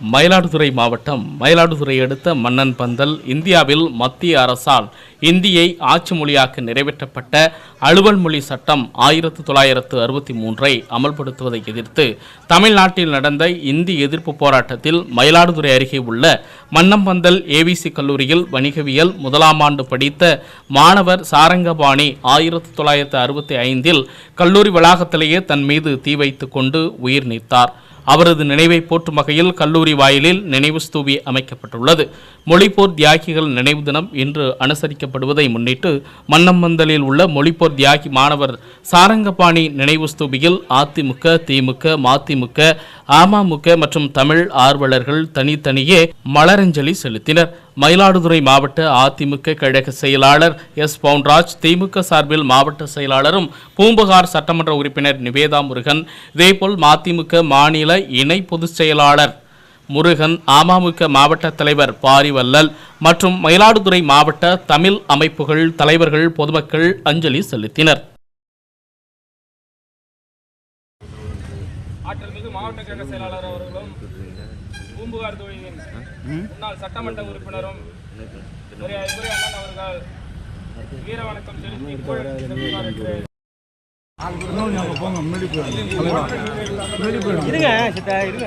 மயிலாடுதுறை மாவட்டம் மயிலாடுதுறை அடுத்த மன்னன் பந்தல் இந்தியாவில் மத்திய அரசால் இந்தியை ஆட்சி மொழியாக்க நிறைவேற்றப்பட்ட அலுவல் மொழி சட்டம் ஆயிரத்து தொள்ளாயிரத்து அறுபத்தி மூன்றை அமல்படுத்துவதை எதிர்த்து தமிழ்நாட்டில் நடந்த இந்தி எதிர்ப்பு போராட்டத்தில் மயிலாடுதுறை அருகே உள்ள மன்னம்பந்தல் ஏவிசி கல்லூரியில் வணிகவியல் முதலாம் ஆண்டு படித்த மாணவர் சாரங்கபாணி ஆயிரத்து தொள்ளாயிரத்து அறுபத்தி ஐந்தில் கல்லூரி வளாகத்திலேயே தன் மீது தீ வைத்து கொண்டு உயிர் நீத்தார். அவரது நினைவை போற்றும் வகையில் கல்லூரி வாயிலில் நினைவு ஸ்தூபி அமைக்கப்பட்டுள்ளது. மொழிப்போர் தியாகிகள் நினைவு தினம் இன்று அனுசரிக்கப்படுவதை முன்னிட்டு மன்னம்பந்தலில் உள்ள மொழிப்போர் தியாகி மாணவர் சாரங்கபாணி நினைவு ஸ்தூபியில் அதிமுக திமுக மதிமுக அமமுக மற்றும் தமிழ் ஆர்வலர்கள் தனித்தனியே மலரஞ்சலி செலுத்தினர். மயிலாடுதுறை மாவட்ட அதிமுக கழக செயலாளர் எஸ். பவுன்ராஜ் திமுக சார்பில் மாவட்ட செயலாளரும் பூம்புகார் சட்டமன்ற உறுப்பினர் நிவேதா முருகன் இதேபோல் மதிமுக மாநில இணை பொதுச் செயலாளர் முருகன் அமமுக மாவட்ட தலைவர் பாரிவல்லல் மற்றும் மயிலாடுதுறை மாவட்ட தமிழ் அமைப்புகள் தலைவர்கள் பொதுமக்கள் அஞ்சலி செலுத்தினர். ஆற்றல்மிகு மாவட்ட கழக செயலாளர் அவர்களும் பூம்புகார் தொகுதியின் முன்னாள் சட்டமன்ற உறுப்பினரும் அண்ணன் அவர்கள் வீர வணக்கம் செலுத்தி இருங்க சித்தா இருங்க.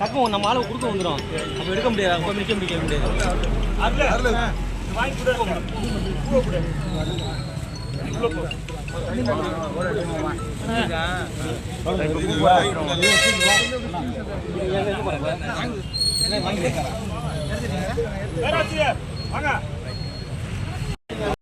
பக்கம் நம்ம ஆளு கொடுக்க வந்துடும் நம்ம எடுக்க முடியாது அப்போ நிற்க முடிக்க முடியாது. வாங்க.